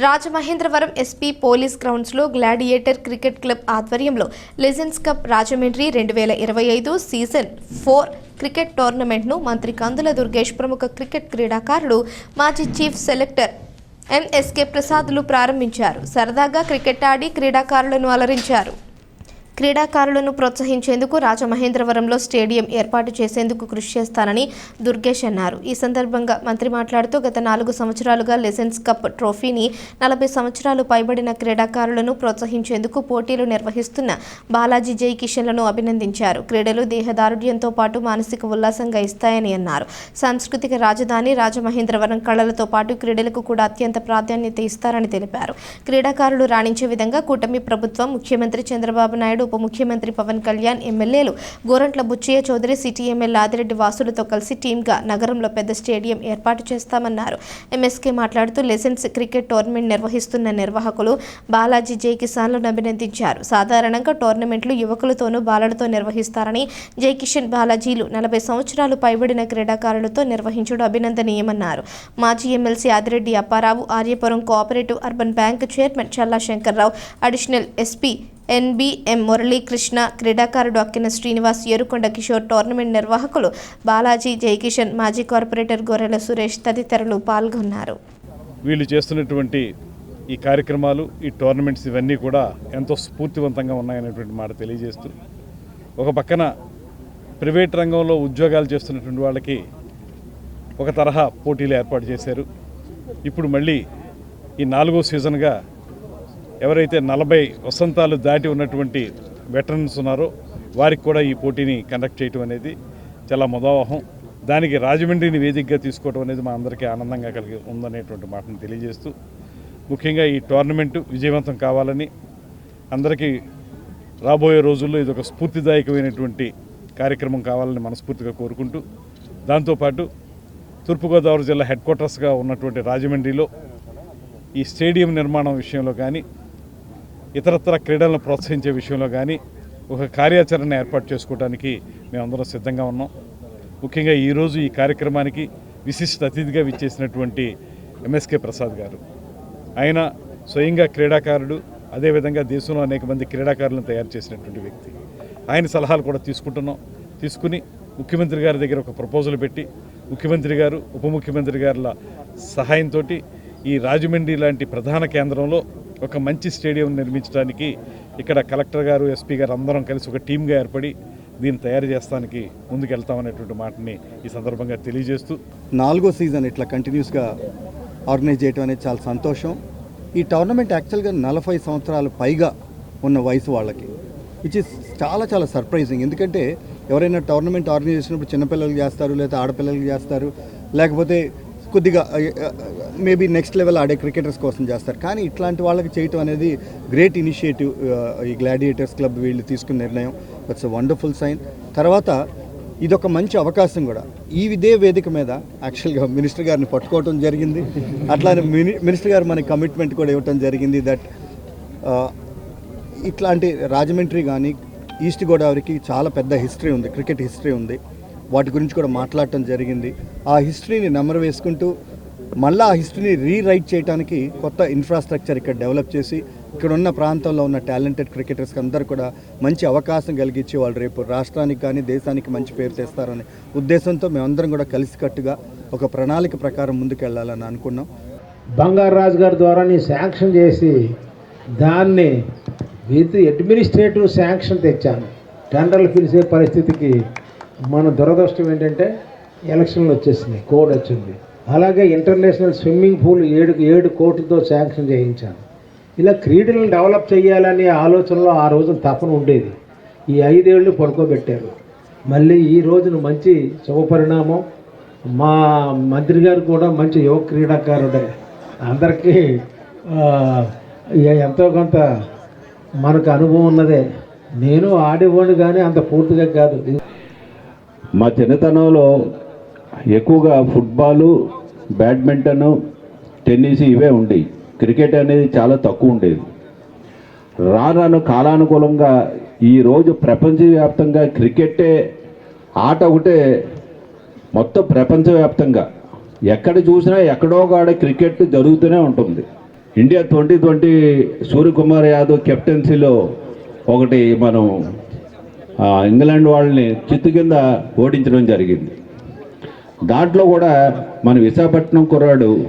Rajamahendravaram SP police గ్రౌండ్స్లో gladiator cricket club ఆధ్వర్యంలో legends cup Rajahmundry రెండు వేల ఇరవై ఐదు సీజన్ ఫోర్ క్రికెట్ టోర్నమెంట్ను మంత్రి కందుల దుర్గేష్ ప్రముఖ క్రికెట్ క్రీడాకారుడు మాజీ చీఫ్ సెలెక్టర్ ఎంఎస్కే ప్రసాద్లు ప్రారంభించారు. సరదాగా క్రికెట్ ఆడి క్రీడాకారులను అలరించారు. క్రీడాకారులను ప్రోత్సహించేందుకు రాజమహేంద్రవరంలో స్టేడియం ఏర్పాటు చేసేందుకు కృషి చేస్తానని దుర్గేష్ అన్నారు. ఈ సందర్భంగా మంత్రి మాట్లాడుతూ గత నాలుగు సంవత్సరాలుగా లెసెన్స్ కప్ ట్రోఫీని నలభై సంవత్సరాలు పైబడిన క్రీడాకారులను ప్రోత్సహించేందుకు పోటీలు నిర్వహిస్తున్న బాలాజీ జై కిషన్లను అభినందించారు. క్రీడలు దేహదారుఢ్యంతో పాటు మానసిక ఉల్లాసంగా ఇస్తాయని అన్నారు. సాంస్కృతిక రాజధాని రాజమహేంద్రవరం కళలతో పాటు క్రీడలకు కూడా అత్యంత ప్రాధాన్యత ఇస్తారని తెలిపారు. క్రీడాకారులు రాణించే విధంగా కూటమి ప్రభుత్వం ముఖ్యమంత్రి చంద్రబాబు నాయుడు ఉప ముఖ్యమంత్రి పవన్ కళ్యాణ్ ఎమ్మెల్యేలు గోరంట్ల బుచ్చయ్య చౌదరి సిటీ ఎమ్మెల్యే ఆదిరెడ్డి వాసులతో కలిసి టీంగా నగరంలో పెద్ద స్టేడియం ఏర్పాటు చేస్తామన్నారు. ఎంఎస్కే మాట్లాడుతూ లెసెన్స్ క్రికెట్ టోర్నమెంట్ నిర్వహిస్తున్న నిర్వాహకులు బాలాజీ జై కిసాన్లను అభినందించారు. సాధారణంగా టోర్నమెంట్లు యువకులతోనూ బాలలతో నిర్వహిస్తారని జై కిషన్ బాలాజీలు నలభై సంవత్సరాలు పైబడిన క్రీడాకారులతో నిర్వహించడం అభినందనీయమన్నారు. మాజీ MLC Adireddy Apparao Aryapuram cooperative urban bank chairman Challa Shankar Rao additional SP NBM Muralikrishna క్రీడాకారుడు అక్కిన శ్రీనివాస్ ఎరుకొండ కిషోర్ టోర్నమెంట్ నిర్వాహకులు బాలాజీ జయకిషన్ మాజీ కార్పొరేటర్ గొర్రెల సురేష్ తదితరులు పాల్గొన్నారు. వీళ్ళు చేస్తున్నటువంటి ఈ కార్యక్రమాలు ఈ టోర్నమెంట్స్ ఇవన్నీ కూడా ఎంతో స్ఫూర్తివంతంగా ఉన్నాయనేటువంటి మాట తెలియజేస్తూ ఒక పక్కన ప్రైవేట్ రంగంలో ఉద్యోగాలు చేస్తున్నటువంటి వాళ్ళకి ఒక తరహా పోటీలు ఏర్పాటు చేశారు. ఇప్పుడు మళ్ళీ ఈ నాలుగో సీజన్గా ఎవరైతే నలభై వసంతాలు దాటి ఉన్నటువంటి వెటరన్స్ ఉన్నారో వారికి కూడా ఈ పోటీని కండక్ట్ చేయటం అనేది చాలా ముదావహం. దానికి రాజమండ్రిని వేదికగా తీసుకోవడం అనేది మా అందరికీ ఆనందంగా కలిగి ఉందనేటువంటి మాటను తెలియజేస్తూ ముఖ్యంగా ఈ టోర్నమెంటు విజయవంతం కావాలని అందరికీ రాబోయే రోజుల్లో ఇది ఒక స్ఫూర్తిదాయకమైనటువంటి కార్యక్రమం కావాలని మనస్ఫూర్తిగా కోరుకుంటూ దాంతోపాటు తూర్పుగోదావరి జిల్లా హెడ్ క్వార్టర్స్గా ఉన్నటువంటి రాజమండ్రిలో ఈ స్టేడియం నిర్మాణం విషయంలో కానీ ఇతరత్ర క్రీడలను ప్రోత్సహించే విషయంలో కానీ ఒక కార్యాచరణ ఏర్పాటు చేసుకోవడానికి మేమందరం సిద్ధంగా ఉన్నాం. ముఖ్యంగా ఈరోజు ఈ కార్యక్రమానికి విశిష్ట అతిథిగా విచ్చేసినటువంటి ఎంఎస్కే ప్రసాద్ గారు. ఆయన స్వయంగా క్రీడాకారుడు అదేవిధంగా దేశంలో అనేక మంది క్రీడాకారులను తయారు చేసినటువంటి వ్యక్తి. ఆయన సలహాలు కూడా తీసుకుంటున్నాం. తీసుకుని ముఖ్యమంత్రి గారి దగ్గర ఒక ప్రపోజల్ పెట్టి ముఖ్యమంత్రి గారు ఉప ముఖ్యమంత్రి గారుల సహాయంతో ఈ రాజమండ్రి లాంటి ప్రధాన కేంద్రంలో ఒక మంచి స్టేడియం నిర్మించడానికి ఇక్కడ కలెక్టర్ గారు ఎస్పీ గారు అందరం కలిసి ఒక టీమ్గా ఏర్పడి దీన్ని తయారు చేస్తానికి ముందుకెళ్తామనేటువంటి మాటని ఈ సందర్భంగా తెలియజేస్తూ నాలుగో సీజన్ ఇట్లా కంటిన్యూస్గా ఆర్గనైజ్ చేయడం అనేది చాలా సంతోషం. ఈ టోర్నమెంట్ యాక్చువల్గా నలభై సంవత్సరాలు పైగా ఉన్న వయసు వాళ్ళకి విచ్ ఇస్ చాలా చాలా సర్ప్రైజింగ్ ఎందుకంటే ఎవరైనా టోర్నమెంట్ ఆర్గనైజ్ చేసినప్పుడు చిన్నపిల్లలు చేస్తారు లేదా ఆడపిల్లలు చేస్తారు లేకపోతే కొద్దిగా మేబీ నెక్స్ట్ లెవెల్ ఆడే క్రికెటర్స్ కోసం చేస్తారు. కానీ ఇట్లాంటి వాళ్ళకి చేయటం అనేది గ్రేట్ ఇనిషియేటివ్ ఈ గ్లాడియేటర్స్ క్లబ్ వీళ్ళు తీసుకున్న నిర్ణయం. దట్స్ వండర్ఫుల్ సైన్ తర్వాత ఇదొక మంచి అవకాశం కూడా. ఈ ఇదే వేదిక మీద యాక్చువల్గా మినిస్టర్ గారిని పట్టుకోవటం జరిగింది. అట్లానే మిని మినిస్టర్ గారు మనకి కమిట్మెంట్ కూడా ఇవ్వటం జరిగింది దట్ ఇట్లాంటి రాజమండ్రి కానీ ఈస్ట్ గోదావరికి చాలా పెద్ద హిస్టరీ ఉంది క్రికెట్ హిస్టరీ ఉంది. వాటి గురించి కూడా మాట్లాడటం జరిగింది. ఆ హిస్టరీని నెమరు వేసుకుంటూ మళ్ళీ ఆ హిస్టరీని రీరైట్ చేయడానికి కొత్త ఇన్ఫ్రాస్ట్రక్చర్ ఇక్కడ డెవలప్ చేసి ఇక్కడ ఉన్న ప్రాంతంలో ఉన్న టాలెంటెడ్ క్రికెటర్స్కి అందరూ కూడా మంచి అవకాశం కలిగించి వాళ్ళు రేపు రాష్ట్రానికి కానీ దేశానికి మంచి పేరు తెస్తారనే ఉద్దేశంతో మేమందరం కూడా కలిసికట్టుగా ఒక ప్రణాళిక ప్రకారం ముందుకెళ్ళాలని అనుకున్నాం. బంగారాజు గారి ద్వారా శాంక్షన్ చేసి దాన్ని విత్ అడ్మినిస్ట్రేటివ్ శాంక్షన్ తెచ్చాను. టెండర్లు పిలిచే పరిస్థితికి మన దురదృష్టం ఏంటంటే ఎలక్షన్లు వచ్చేసినాయి కోడ్ వచ్చింది. అలాగే ఇంటర్నేషనల్ స్విమ్మింగ్ పూల్ ఏడు ఏడు కోట్లతో శాంక్షన్ చేయించాను ఇలా క్రీడలను డెవలప్ చేయాలనే ఆలోచనలో ఆ రోజున తపన ఉండేది. ఈ ఐదేళ్ళు పడుకోబెట్టారు. మళ్ళీ ఈ రోజున మంచి శుభపరిణామం. మా మంత్రి గారు కూడా మంచి యువ క్రీడాకారుడే. అందరికీ ఎంతో కొంత మనకు అనుభవం ఉన్నదే. నేను ఆడేవాడిని కానీ అంత పూర్తిగా కాదు. మా చిన్నతనంలో ఎక్కువగా ఫుట్బాలు బ్యాడ్మింటను టెన్నిస్ ఇవే ఉండేవి. క్రికెట్ అనేది చాలా తక్కువ ఉండేది. రాను కాలానుకూలంగా ఈరోజు ప్రపంచవ్యాప్తంగా క్రికెటే ఆట ఒకటే మొత్తం ప్రపంచవ్యాప్తంగా. ఎక్కడ చూసినా ఎక్కడో కాడ క్రికెట్ జరుగుతూనే ఉంటుంది. India twenty twenty Suryakumar Yadav కెప్టెన్సీలో ఒకటి మనం ఇంగ్లాండ్ వాళ్ళని చిత్తు కింద ఓడించడం జరిగింది. దాంట్లో కూడా మన విశాఖపట్నం కుర్రాడు